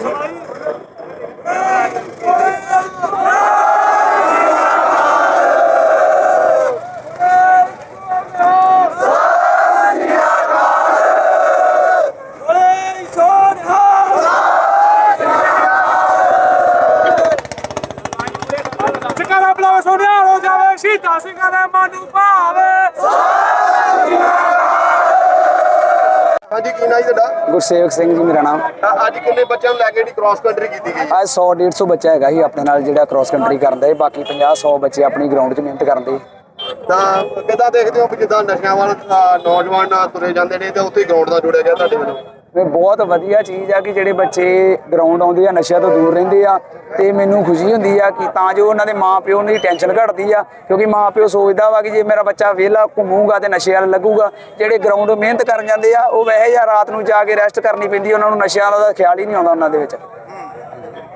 ਬੋਲੇ ਸੋਨਹਾ ਸਿੰਘਾਂ ਦਾ ਬਲਾ ਸੋਨਿਆ ਹੋ ਜਾਵੇ ਸ਼ਹੀਦਾਂ ਸਿੰਘਾਂ ਦਾ ਮਨ ਨੂੰ ਭਾਵੇ ਹਾਂਜੀ ਕੀ ਨਾਂ ਜੀ ਤੁਹਾਡਾ? ਗੁਰਸੇਵਕ ਸਿੰਘ ਜੀ ਮੇਰਾ ਨਾਮ। ਅੱਜ ਕਿੰਨੇ ਬੱਚਿਆਂ ਨੂੰ ਲੈ ਕੇ ਜਿਹੜੀ ਕ੍ਰਾਸ ਕੰਟਰੀ ਕੀਤੀ ਗਈ? ਅੱਜ 100 150 ਬੱਚਾ ਹੈਗਾ ਸੀ ਆਪਣੇ ਨਾਲ ਜਿਹੜਾ ਕ੍ਰਾਸ ਕੰਟਰੀ ਕਰਨ ਦੇ ਬਾਕੀ 50 100 ਬੱਚੇ ਆਪਣੀ ਗਰਾਊਂਡ 'ਚ ਮਿਹਨਤ ਕਰਨ ਦੇ। ਤਾਂ ਕਿੱਦਾਂ ਦੇਖਦੇ ਹੋ ਵੀ ਜਿੱਦਾਂ ਨਸ਼ਿਆਂ ਵੱਲ ਅ, ਨੌਜਵਾਨ ਤੁਰੇ ਜਾਂਦੇ ਨੇ ਤੇ ਉੱਥੇ ਗਰਾਊਂਡ ਦਾ ਜੁੜਿਆ ਗਿਆ ਤੁਹਾਡੇ ਵੱਲੋਂ? ਇਹ ਬਹੁਤ ਵਧੀਆ ਚੀਜ਼ ਆ ਕਿ ਜਿਹੜੇ ਬੱਚੇ ਗਰਾਊਂਡ ਆਉਂਦੇ ਆ ਨਸ਼ਿਆਂ ਤੋਂ ਦੂਰ ਰਹਿੰਦੇ ਆ ਤੇ ਮੈਨੂੰ ਖੁਸ਼ੀ ਹੁੰਦੀ ਆ ਕਿ ਤਾਂ ਜੋ ਉਹਨਾਂ ਦੇ ਮਾਪਿਓ ਦੀ ਟੈਨਸ਼ਨ ਘਟਦੀ ਆ ਕਿਉਂਕਿ ਮਾਪਿਓ ਸੋਚਦਾ ਵਾ ਕਿ ਜੇ ਮੇਰਾ ਬੱਚਾ ਵਿਹਲਾ ਘੁੰਮੂਗਾ ਤੇ ਨਸ਼ੇ ਵੱਲ ਲੱਗੂਗਾ ਜਿਹੜੇ ਗਰਾਊਂਡ ਮਿਹਨਤ ਕਰਨ ਜਾਂਦੇ ਆ ਉਹ ਵੈਸੇ ਜਾਂ ਰਾਤ ਨੂੰ ਜਾ ਕੇ ਰੈਸਟ ਕਰਨੀ ਪੈਂਦੀ ਉਹਨਾਂ ਨੂੰ ਨਸ਼ਿਆਂ ਦਾ ਖਿਆਲ ਹੀ ਨਹੀਂ ਆਉਂਦਾ ਉਹਨਾਂ ਦੇ ਵਿੱਚ।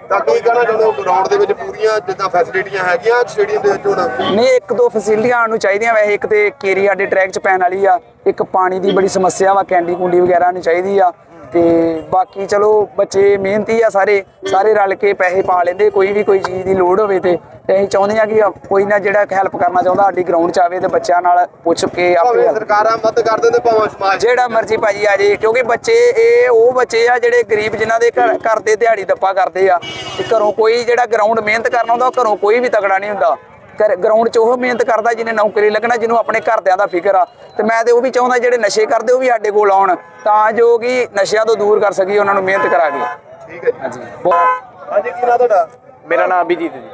ਤਾਂ ਕੀ ਕਹਿਣਾ ਚਾਹੁੰਦੇ ਹੋ ਗਰਾਊਂਡ ਦੇ ਵਿੱਚ ਪੂਰੀਆਂ ਜਿੱਦਾਂ ਫੈਸਿਲਿਟੀਆਂ ਹੈਗੀਆਂ ਸਟੇਡੀਅਮ ਦੇ ਵਿੱਚ ਹੁਣ? ਨਹੀਂ ਇੱਕ ਦੋ ਫੈਸਿਲਿਟੀਆਂ ਨੂੰ ਚਾਹੀਦੀਆਂ ਵੈਸੇ ਇੱਕ ਤੇ ਕੇਰੀ ਸਾਡੇ ਟਰੈਕ 'ਚ ਪੈਣ ਵਾਲੀ ਆ ਇੱਕ ਪਾਣੀ ਦੀ ਬੜੀ ਸਮੱਸਿਆ ਵਾ ਕੈਂਡੀ ਕੁੰਡੀ ਵਗੈਰਾ ਨੂੰ ਚਾਹੀਦੀ ਆ ਤੇ ਬਾਕੀ ਚਲੋ ਬੱਚੇ ਮਿਹਨਤੀ ਆ ਸਾਰੇ ਸਾਰੇ ਰਲ ਕੇ ਪੈਸੇ ਪਾ ਲੈਂਦੇ ਕੋਈ ਵੀ ਕੋਈ ਚੀਜ਼ ਦੀ ਲੋੜ ਹੋਵੇ ਤੇ ਤੇ ਅਸੀਂ ਚਾਹੁੰਦੇ ਆ ਕਿ ਕੋਈ ਨਾ ਜਿਹੜਾ ਹੈਲਪ ਕਰਨਾ ਚਾਹੁੰਦਾ ਸਾਡੀ ਗਰਾਊਂਡ 'ਚ ਆਵੇ ਤੇ ਬੱਚਿਆਂ ਨਾਲ ਪੁੱਛ ਕੇ ਆਪੇ ਸਰਕਾਰਾਂ ਮਦਦ ਕਰ ਦਿੰਦੇ ਭਾਵੇਂ ਸਮਾਜ ਜਿਹੜਾ ਮਰਜ਼ੀ ਭਾਜੀ ਆ ਜੇ ਕਿਉਂਕਿ ਬੱਚੇ ਇਹ ਉਹ ਬੱਚੇ ਆ ਜਿਹੜੇ ਗਰੀਬ ਜਿਨ੍ਹਾਂ ਦੇ ਘਰ ਘਰ ਦੇ ਦਿਹਾੜੀ ਦੱਪਾ ਕਰਦੇ ਆ ਤੇ ਘਰੋਂ ਕੋਈ ਜਿਹੜਾ ਗਰਾਊਂਡ ਮਿਹਨਤ ਕਰਨਾ ਹੁੰਦਾ ਘਰੋਂ ਕੋਈ ਵੀ ਤਗੜਾ ਨਹੀਂ ਹੁੰਦਾ। ਗਰਾਊਂਡ 'ਚ ਉਹ ਮਿਹਨਤ ਕਰਦਾ ਜਿਹਨੇ ਨੌਕਰੀ ਲੱਗਣਾ ਜਿਹਨੂੰ ਆਪਣੇ ਘਰਦਿਆਂ ਦਾ ਫਿਕਰ ਆ। ਤੇ ਮੈਂ ਤੇ ਉਹ ਵੀ ਚਾਹੁੰਦਾ ਜਿਹੜੇ ਨਸ਼ੇ ਕਰਦੇ ਉਹ ਵੀ ਸਾਡੇ ਕੋਲ ਆਉਣ ਤਾਂ ਜੋ ਕਿ ਨਸ਼ਿਆਂ ਤੋਂ ਦੂਰ ਕਰ ਸਕੀਏ ਉਹਨਾਂ ਨੂੰ ਮਿਹਨਤ ਕਰਾ ਕੇ। ਠੀਕ ਹੈ ਜੀ। ਹਾਂਜੀ। ਬਹੁਤ ਹਾਂਜੀ ਕੀ ਨਾਂ ਤੁਹਾਡਾ? ਮੇਰਾ ਨਾਮ ਅਭਿਜੀਤ ਜੀ।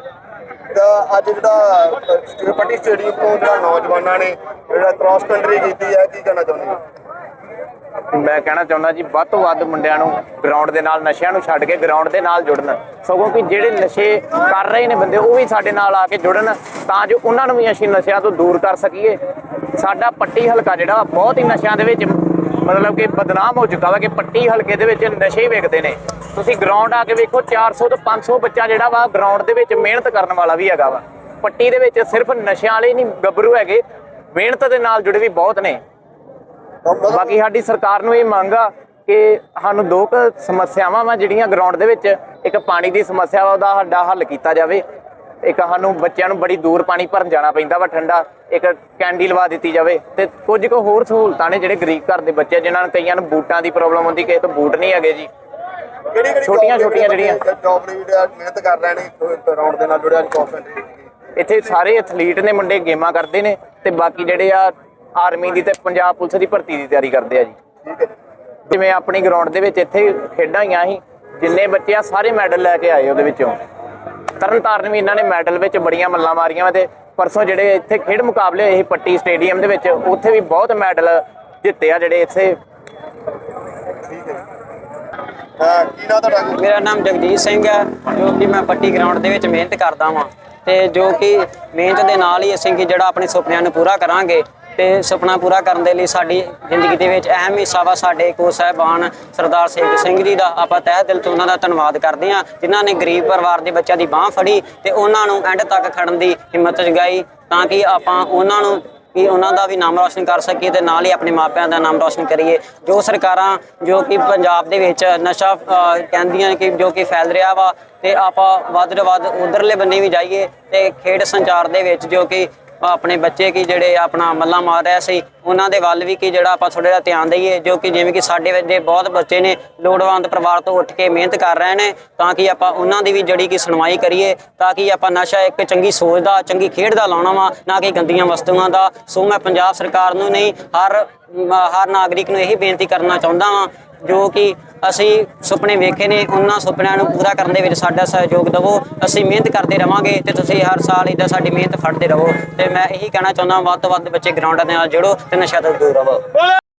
ਤਾਂ ਅੱਜ ਜਿਹੜਾ ਪੱਟੀ ਸਟੇਡੀਅਮ ਤੋਂ ਜਿਹੜਾ ਨੌਜਵਾਨਾਂ ਨੇ ਜਿਹੜਾ ਕ੍ਰਾਸ ਕੰਟਰੀ ਕੀਤੀ ਹੈ ਕੀ ਕਹਿਣਾ ਚਾਹੁੰਦੇ ਹੋ? ਮੈਂ ਕਹਿਣਾ ਚਾਹੁੰਦਾ ਜੀ, ਵੱਧ ਤੋਂ ਵੱਧ ਮੁੰਡਿਆਂ ਨੂੰ ਗਰਾਊਂਡ ਦੇ ਨਾਲ, ਨਸ਼ਿਆਂ ਨੂੰ ਛੱਡ ਕੇ ਗਰਾਊਂਡ ਦੇ ਨਾਲ ਜੁੜਨ। ਸਗੋਂ ਕਿ ਜਿਹੜੇ ਨਸ਼ੇ ਕਰ ਰਹੇ ਨੇ ਬੰਦੇ, ਉਹ ਵੀ ਸਾਡੇ ਨਾਲ ਆ ਕੇ ਜੁੜਨ, ਤਾਂ ਜੋ ਉਹਨਾਂ ਨੂੰ ਵੀ ਅਸੀਂ ਨਸ਼ਿਆਂ ਤੋਂ ਦੂਰ ਕਰ ਸਕੀਏ। ਸਾਡਾ ਪੱਟੀ ਹਲਕਾ ਜਿਹੜਾ ਬਹੁਤ ਹੀ ਨਸ਼ਿਆਂ ਦੇ ਵਿੱਚ ਮਤਲਬ ਕਿ ਬਦਨਾਮ ਹੋ ਚੁੱਕਾ ਵਾ ਕਿ ਪੱਟੀ ਹਲਕੇ ਦੇ ਵਿੱਚ ਨਸ਼ੇ ਵੇਖਦੇ ਨੇ। ਤੁਸੀਂ ਗਰਾਊਂਡ ਆ ਕੇ ਵੇਖੋ 400 ਤੋਂ 500 ਬੱਚਾ ਜਿਹੜਾ ਵਾ ਗਰਾਊਂਡ ਦੇ ਵਿੱਚ ਮਿਹਨਤ ਕਰਨ ਵਾਲਾ ਵੀ ਹੈਗਾ ਵਾ। ਪੱਟੀ ਦੇ ਵਿੱਚ ਸਿਰਫ ਨਸ਼ਿਆਂ ਵਾਲੇ ਨਹੀਂ ਗੱਭਰੂ ਹੈਗੇ, ਮਿਹਨਤ ਦੇ ਨਾਲ ਜੁੜੇ ਵੀ ਬਹੁਤ ਨੇ। ਬਾਕੀ ਸਾਡੀ ਸਰਕਾਰ ਨੂੰ ਇਹ ਮੰਗ ਆ ਕਿ ਸਾਨੂੰ ਦੋ ਕੁ ਸਮੱਸਿਆਵਾਂ ਵਾ ਜਿਹੜੀਆਂ ਗਰਾਊਂਡ ਦੇ ਵਿੱਚ ਇੱਕ ਪਾਣੀ ਦੀ ਸਮੱਸਿਆ ਵਾ ਉਹਦਾ ਸਾਡਾ ਹੱਲ ਕੀਤਾ ਜਾਵੇ। ਇੱਕ ਸਾਨੂੰ ਬੱਚਿਆਂ ਨੂੰ ਬੜੀ ਦੂਰ ਪਾਣੀ ਭਰਨ ਜਾਣਾ ਪੈਂਦਾ ਵਾ ਠੰਡਾ ਇੱਕ ਕੈਂਡੀ ਲਵਾ ਦਿੱਤੀ ਜਾਵੇ। ਤੇ ਕੁਝ ਕੁ ਹੋਰ ਸਹੂਲਤਾਂ ਨੇ ਜਿਹੜੇ ਗਰੀਬ ਘਰ ਦੇ ਬੱਚੇ ਜਿਨ੍ਹਾਂ ਨੂੰ ਕਈਆਂ ਨੂੰ ਬੂਟਾਂ ਦੀ ਪ੍ਰੋਬਲਮ ਹੁੰਦੀ ਕਿਸੇ ਤੋਂ ਬੂਟ ਨਹੀਂ ਹੈਗੇ ਜੀ। ਛੋਟੀਆਂ- ਛੋਟੀਆਂ ਜਿਹੜੀਆਂ। ਜੌਬ ਲਈ ਮਿਹਨਤ ਕਰ ਰਹੇ ਨੇ ਗਰਾਊਂਡ ਦੇ ਨਾਲ ਜੁੜਿਆ ਕੰਟਰੀ ਇੱਥੇ ਸਾਰੇ ਐਥਲੀਟ ਨੇ ਮੁੰਡੇ ਗੇਮਾਂ ਕਰਦੇ ਨੇ ਤੇ ਬਾਕੀ ਜਿਹੜੇ ਆ ਆਰਮੀ ਦੀ ਤੇ ਪੰਜਾਬ ਪੁਲਿਸ ਦੀ ਭਰਤੀ ਦੀ ਤਿਆਰੀ ਕਰਦੇ ਆ ਜੀ। ਹੈ ਜਿਵੇਂ ਆਪਣੀ ਗਰਾਊਂਡ ਦੇ ਵਿੱਚ ਇੱਥੇ ਖੇਡਾਂ ਹੋਈਆਂ ਸੀ ਜਿੰਨੇ ਬੱਚੇ ਆ ਸਾਰੇ ਮੈਡਲ ਲੈ ਕੇ ਆਏ ਉਹਦੇ ਵਿੱਚੋਂ। ਤਰਨ ਤਾਰਨ ਵੀ ਇਹਨਾਂ ਨੇ ਮੈਡਲ ਵਿੱਚ ਬੜੀਆਂ ਮੱਲਾਂ ਮਾਰੀਆਂ ਵਾ ਤੇ ਪਰਸੋਂ ਜਿਹੜੇ ਇੱਥੇ ਖੇਡ ਮੁਕਾਬਲੇ ਹੋਏ ਸੀ ਪੱਟੀ ਸਟੇਡੀਅਮ ਦੇ ਵਿੱਚ ਉੱਥੇ ਵੀ ਬਹੁਤ ਮੈਡਲ ਜਿੱਤੇ ਆ ਜਿਹੜੇ ਇੱਥੇ। ਹਾਂ ਕੀ ਨਾਂ ਤੁਹਾਡਾ ਮੇਰਾ ਨਾਮ ਜਗਜੀਤ ਸਿੰਘ ਹੈ ਜੋ ਕਿ ਮੈਂ ਪੱਟੀ ਗਰਾਊਂਡ ਦੇ ਵਿੱਚ ਮਿਹਨਤ ਕਰਦਾ ਵਾਂ। ਤੇ ਜੋ ਕਿ ਮਿਹਨਤ ਦੇ ਨਾਲ ਹੀ ਅਸੀਂ ਕਿ ਜਿਹੜਾ ਆਪਣੇ ਸੁਪਨਿਆਂ ਨੂੰ ਪੂਰਾ ਕਰਾਂਗੇ ਤੇ ਸੁਪਨਾ ਪੂਰਾ ਕਰਨ ਦੇ ਲਈ ਸਾਡੀ ਜ਼ਿੰਦਗੀ ਦੇ ਵਿੱਚ ਅਹਿਮ ਹਿੱਸਾ ਵਾ ਸਾਡੇ ਕੋ ਸਾਹਿਬਾਨ ਸਰਦਾਰ ਸੇਖ ਸਿੰਘ ਜੀ ਦਾ ਆਪਾਂ ਤਹਿ ਦਿਲ ਤੋਂ ਉਹਨਾਂ ਦਾ ਧੰਨਵਾਦ ਕਰਦੇ ਹਾਂ, ਜਿਨ੍ਹਾਂ ਨੇ ਗਰੀਬ ਪਰਿਵਾਰ ਦੇ ਬੱਚਿਆਂ ਦੀ ਬਾਹ ਫੜੀ ਤੇ ਉਹਨਾਂ ਨੂੰ ਐਂਡ ਤੱਕ ਖੜਨ ਦੀ ਹਿੰਮਤ ਜਗਾਈ ਤਾਂ ਕਿ ਆਪਾਂ ਉਹਨਾਂ ਨੂੰ ਕਿ ਉਹਨਾਂ ਦਾ ਵੀ ਨਾਮ ਰੌਸ਼ਨ ਕਰ ਸਕੀਏ ਤੇ ਨਾਲ ਹੀ ਆਪਣੇ ਮਾਪਿਆਂ ਦਾ ਨਾਮ ਰੌਸ਼ਨ ਕਰੀਏ। ਜੋ ਸਰਕਾਰਾਂ, ਜੋ ਕਿ ਪੰਜਾਬ ਦੇ ਵਿੱਚ ਨਸ਼ਾ ਕਹਿੰਦੀਆਂ ਕਿ ਜੋ ਕਿ ਫੈਲ ਰਿਹਾ ਵਾ ਤੇ ਆਪਾਂ ਵੱਧ ਤੋਂ ਵੱਧ ਉਧਰਲੇ ਬੰਨੇ ਵੀ ਜਾਈਏ ਤੇ ਖੇਡ ਸੰਚਾਰ ਦੇ ਵਿੱਚ ਜੋ ਕਿ ਆਪਣੇ ਬੱਚੇ ਕੀ ਜਿਹੜੇ ਆਪਣਾ ਮੱਲਾ ਮਾਰ ਰਿਹਾ ਸੀ ਉਹਨਾਂ ਦੇ ਵੱਲ ਵੀ ਕਿ ਜਿਹੜਾ ਆਪਾਂ ਥੋੜਾ ਜਿਹਾ ਧਿਆਨ ਦਈਏ, ਜੋ ਕਿ ਜਿਵੇਂ ਕਿ ਸਾਡੇ ਵਰਗੇ ਬਹੁਤ ਬੱਚੇ ਨੇ, ਲੋੜਵੰਦ ਪਰਿਵਾਰ ਤੋਂ ਉੱਠ ਕੇ ਮਿਹਨਤ ਕਰ ਰਹੇ ਨੇ, ਤਾਂ ਕਿ ਆਪਾਂ ਉਹਨਾਂ ਦੀ ਵੀ ਜੜੀ ਕੀ ਸੁਣਵਾਈ ਕਰੀਏ, ਤਾਂ ਕਿ ਆਪਾਂ ਨਸ਼ਾ ਇੱਕ ਚੰਗੀ ਸੋਚ ਦਾ, ਚੰਗੀ ਖੇਡ ਦਾ ਲਾਉਣਾ ਵਾ, ਨਾ ਕਿ ਗੰਦੀਆਂ ਵਸਤੂਆਂ ਦਾ। ਸੋ ਮੈਂ ਪੰਜਾਬ ਸਰਕਾਰ ਨੂੰ ਨਹੀਂ, ਹਰ ਹਰ ਨਾਗਰਿਕ ਨੂੰ ਇਹੀ ਬੇਨਤੀ ਕਰਨਾ ਚਾਹੁੰਦਾ ਵਾਂ, ਜੋ ਕਿ ਅਸੀਂ ਸੁਪਨੇ ਵੇਖੇ ਨੇ, ਉਹਨਾਂ ਸੁਪਨਿਆਂ ਨੂੰ ਪੂਰਾ ਕਰਨ ਦੇ ਵਿੱਚ ਸਾਡਾ ਸਹਿਯੋਗ ਦਿਵੋ। ਅਸੀਂ ਮਿਹਨਤ ਕਰਦੇ ਰਵਾਂਗੇ ਤੇ ਤੁਸੀਂ ਹਰ ਸਾਲ ਇਦਾਂ ਸਾਡੀ ਮਿਹਨਤ ਫੜਦੇ ਰਹੋ। ਤੇ ਮੈਂ ਇਹੀ ਕਹਿਣਾ ਚਾਹੁੰਦਾ ਵੱਧ ਤੋਂ ਵੱਧ ਬੱਚੇ ਗਰਾਊਂਡਾਂ ਦੇ ਨਾਲ ਜੁੜੋ ਤੇ ਨਸ਼ਾ ਤੋਂ ਦੂਰ ਰਹੋ